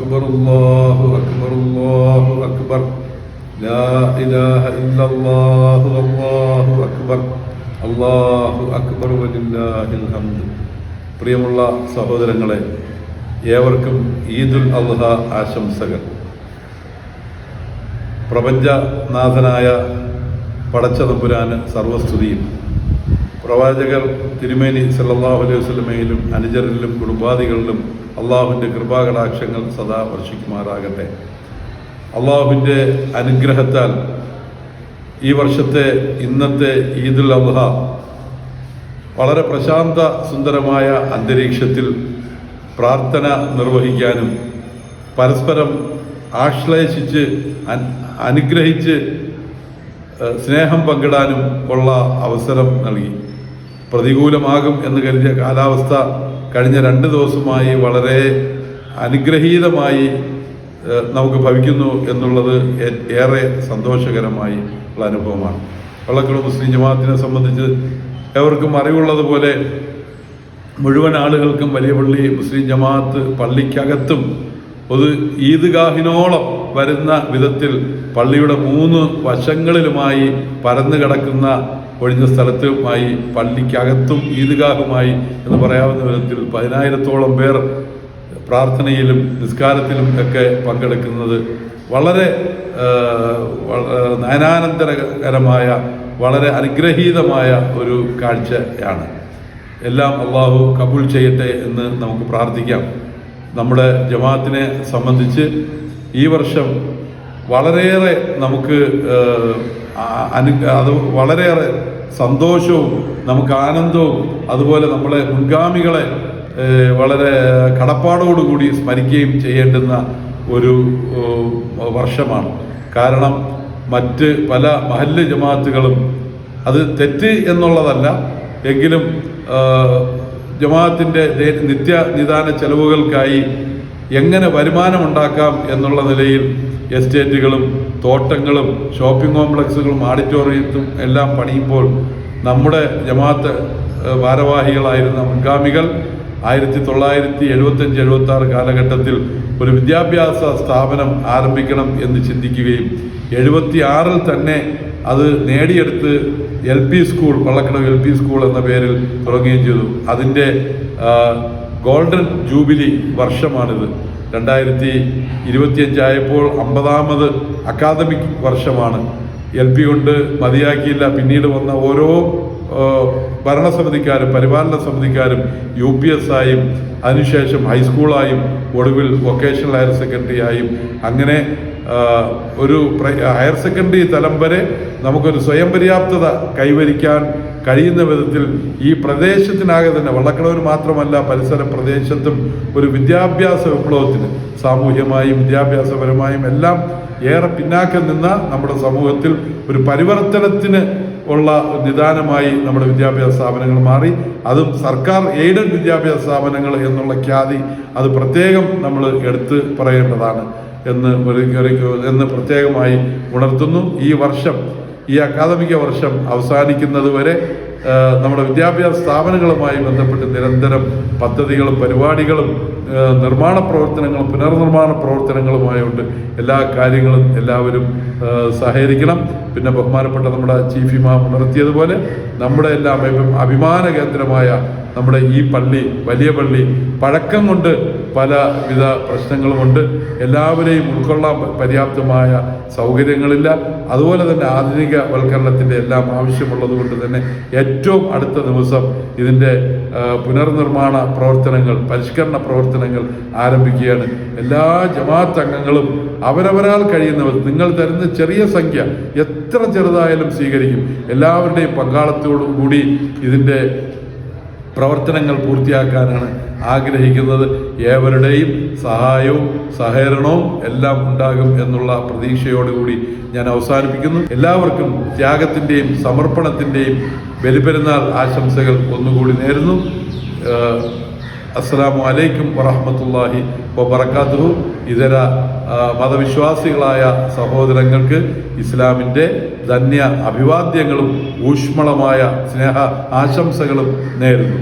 أكبر الله أكبر الله أكبر لا إله إلا الله الله أكبر الله أكبر ولله الحمد പ്രിയമുള്ള സഹോദരങ്ങളെ ഏവർക്കും ഈദുൽ അദ്ഹ ആശംസകൾ പ്രപഞ്ചനാഥനായ പടച്ച തമ്പുരാന് സർവസ്തുതിയും പ്രവാചകർ തിരുമേനി സല്ലാഹു അലൈഹി വസ്ലമയിലും അനുജരിലും കുടുംബാദികളിലും അള്ളാഹുവിന്റെ കൃപാകടാക്ഷങ്ങൾ സദാ വർഷിക്കുമാറാകട്ടെ. അള്ളാഹുവിന്റെ അനുഗ്രഹത്താൽ ഈ വർഷത്തെ ഇന്നത്തെ ഈദുൽ അബ്ഹ വളരെ പ്രശാന്ത സുന്ദരമായ അന്തരീക്ഷത്തിൽ പ്രാർത്ഥന നിർവഹിക്കാനും പരസ്പരം ആശ്ലേഷിച്ച് അനുഗ്രഹിച്ച് സ്നേഹം പങ്കിടാനും ഉള്ള അവസരം നൽകി. പ്രതികൂലമാകും എന്ന് കരുതിയ കാലാവസ്ഥ കഴിഞ്ഞ രണ്ട് ദിവസമായി വളരെ അനുഗ്രഹീതമായി നമുക്ക് ഭവിക്കുന്നു എന്നുള്ളത് ഏറെ സന്തോഷകരമായി ഉള്ള അനുഭവമാണ്. വള്ളക്കുളം മുസ്ലിം ജമാഅത്തിനെ സംബന്ധിച്ച് എവർക്കും അറിവുള്ളതുപോലെ മുഴുവൻ ആളുകൾക്കും വലിയ പള്ളി മുസ്ലിം ജമാഅത്ത് പള്ളിക്കകത്തും ഒരു ഈദ്ഗാഹിനോളം വരുന്ന വിധത്തിൽ പള്ളിയുടെ മൂന്ന് വശങ്ങളിലുമായി പരന്നു കിടക്കുന്ന ഒഴിഞ്ഞ സ്ഥലത്തുമായി പള്ളിക്കകത്തും ഈദ്ഗാഹുമായി എന്ന് പറയാവുന്ന വിധത്തിൽ പതിനായിരത്തോളം പേർ പ്രാർത്ഥനയിലും നിസ്കാരത്തിലും ഒക്കെ പങ്കെടുക്കുന്നത് വളരെ നയനാനന്ദകരമായ വളരെ അനുഗ്രഹീതമായ ഒരു കാഴ്ചയാണ്. എല്ലാം അള്ളാഹു കബൂൽ ചെയ്യട്ടെ എന്ന് നമുക്ക് പ്രാർത്ഥിക്കാം. നമ്മുടെ ജമാഅത്തിനെ സംബന്ധിച്ച് ഈ വർഷം വളരെയേറെ നമുക്ക് അനു അത് വളരെയേറെ സന്തോഷവും നമുക്ക് ആനന്ദവും അതുപോലെ നമ്മളെ മുൻഗാമികളെ വളരെ കടപ്പാടോടുകൂടി സ്മരിക്കുകയും ചെയ്യേണ്ടുന്ന ഒരു വർഷമാണ്. കാരണം മറ്റ് പല മഹല്ല് ജമാഅത്തുകളും അത് തെറ്റ് എന്നുള്ളതല്ല. എങ്കിലും ജമാത്തിന്റെ നിത്യ നിദാന ചെലവുകൾക്കായി എങ്ങനെ വരുമാനമുണ്ടാക്കാം എന്നുള്ള നിലയിൽ എസ്റ്റേറ്റുകളും തോട്ടങ്ങളും ഷോപ്പിംഗ് കോംപ്ലക്സുകളും ഓഡിറ്റോറിയത്തും എല്ലാം പണിയുമ്പോൾ നമ്മുടെ ജമാഅത്ത് ഭാരവാഹികളായിരുന്ന മുൻഗാമികൾ ആയിരത്തി തൊള്ളായിരത്തി എഴുപത്തഞ്ച് എഴുപത്തി ആറ് കാലഘട്ടത്തിൽ ഒരു വിദ്യാഭ്യാസ സ്ഥാപനം ആരംഭിക്കണം എന്ന് ചിന്തിക്കുകയും എഴുപത്തി ആറിൽ തന്നെ അത് നേടിയെടുത്ത് L P school Vallakkadavu L P school എന്ന പേരിൽ തുടങ്ങുകയും ചെയ്തു. അതിന്റെ ഗോൾഡൻ ജൂബിലി വർഷമാണിത്. രണ്ടായിരത്തി ഇരുപത്തിയഞ്ചായപ്പോൾ അമ്പതാമത് അക്കാദമിക് വർഷമാണ്. എൽ പി കൊണ്ട് മതിയാക്കിയില്ല. പിന്നീട് വന്ന ഓരോ ഭരണസമിതിക്കാരും പരിപാലന സമിതിക്കാരും യു പി എസ് ആയും അതിനുശേഷം ഹൈസ്കൂളായും ഒടുവിൽ വൊക്കേഷണൽ ഹയർ സെക്കൻഡറി ആയും അങ്ങനെ ഒരു ഹയർ സെക്കൻഡറി തലം വരെ നമുക്കൊരു സ്വയം പര്യാപ്തത കൈവരിക്കാൻ കഴിയുന്ന വിധത്തിൽ ഈ പ്രദേശത്തിനാകെ തന്നെ വള്ളക്കടവിന് മാത്രമല്ല പരിസര പ്രദേശത്തും ഒരു വിദ്യാഭ്യാസ വിപ്ലവത്തിന് സാമൂഹ്യമായും വിദ്യാഭ്യാസപരമായും എല്ലാം ഏറെ പിന്നാക്കം നിന്ന നമ്മുടെ സമൂഹത്തിൽ ഒരു പരിവർത്തനത്തിന് ഉള്ള നിദാനമായി നമ്മുടെ വിദ്യാഭ്യാസ സ്ഥാപനങ്ങൾ മാറി. അതും സർക്കാർ എയ്ഡഡ് വിദ്യാഭ്യാസ സ്ഥാപനങ്ങൾ എന്നുള്ള ഖ്യാതി അത് പ്രത്യേകം നമ്മൾ എടുത്ത് പറയേണ്ടതാണ് എന്ന് എന്ന് പ്രത്യേകമായി ഉണർത്തുന്നു. ഈ വർഷം ഈ അക്കാദമിക വർഷം അവസാനിക്കുന്നത് വരെ നമ്മുടെ വിദ്യാഭ്യാസ സ്ഥാപനങ്ങളുമായി ബന്ധപ്പെട്ട് നിരന്തരം പദ്ധതികളും പരിപാടികളും നിർമ്മാണ പ്രവർത്തനങ്ങളും പുനർനിർമ്മാണ പ്രവർത്തനങ്ങളുമായുണ്ട്. എല്ലാ കാര്യങ്ങളും എല്ലാവരും സഹകരിക്കണം. പിന്നെ ബഹുമാനപ്പെട്ട നമ്മുടെ ചീഫ് ഇമാം ഉണർത്തിയതുപോലെ നമ്മുടെ എല്ലാം അഭിമാന കേന്ദ്രമായ നമ്മുടെ ഈ പള്ളി വലിയ പള്ളി പഴക്കം കൊണ്ട് പലവിധ പ്രശ്നങ്ങളുമുണ്ട്. എല്ലാവരെയും ഉൾക്കൊള്ളാൻ പര്യാപ്തമായ സൗകര്യങ്ങളില്ല. അതുപോലെ തന്നെ ആധുനിക വൽക്കരണത്തിന്റെ എല്ലാം ആവശ്യമുള്ളത് കൊണ്ട് തന്നെ ഏറ്റവും അടുത്ത ദിവസം ഇതിന്റെ പുനർനിർമ്മാണ പ്രവർത്തനങ്ങൾ പരിഷ്കരണ പ്രവർത്തനങ്ങൾ ആരംഭിക്കുകയാണ്. എല്ലാ ജമാഅത്ത് അംഗങ്ങളും അവരവരാൽ കഴിയുന്നവർ നിങ്ങൾ തരുന്ന ചെറിയ സംഖ്യ എത്ര ചെറുതായാലും സ്വീകരിക്കും. എല്ലാവരുടെയും പങ്കാളത്തോടും കൂടി ഇതിന്റെ പ്രവർത്തനങ്ങൾ പൂർത്തിയാക്കാനാണ് ആഗ്രഹിക്കുന്നത് ഏവരുടെയും സഹായവും സഹകരണവും എല്ലാം ഉണ്ടാകും എന്നുള്ള പ്രതീക്ഷയോടുകൂടി ഞാൻ അവസാനിപ്പിക്കുന്നു. എല്ലാവർക്കും ത്യാഗത്തിന്റെയും സമർപ്പണത്തിന്റെയും ബലിപെരുന്നാൾ ആശംസകൾ ഒന്നുകൂടി നേരുന്നു. അസ്സലാമു അലൈക്കും വറഹമത്തല്ലാഹി വബർക്കാത്തു ഇതര മതവിശ്വാസികളായ സഹോദരങ്ങൾക്ക് ഇസ്ലാമിന്റെ ധന്യ അഭിവാദ്യങ്ങളും ഊഷ്മളമായ സ്നേഹ ആശംസകളും നേരുന്നു.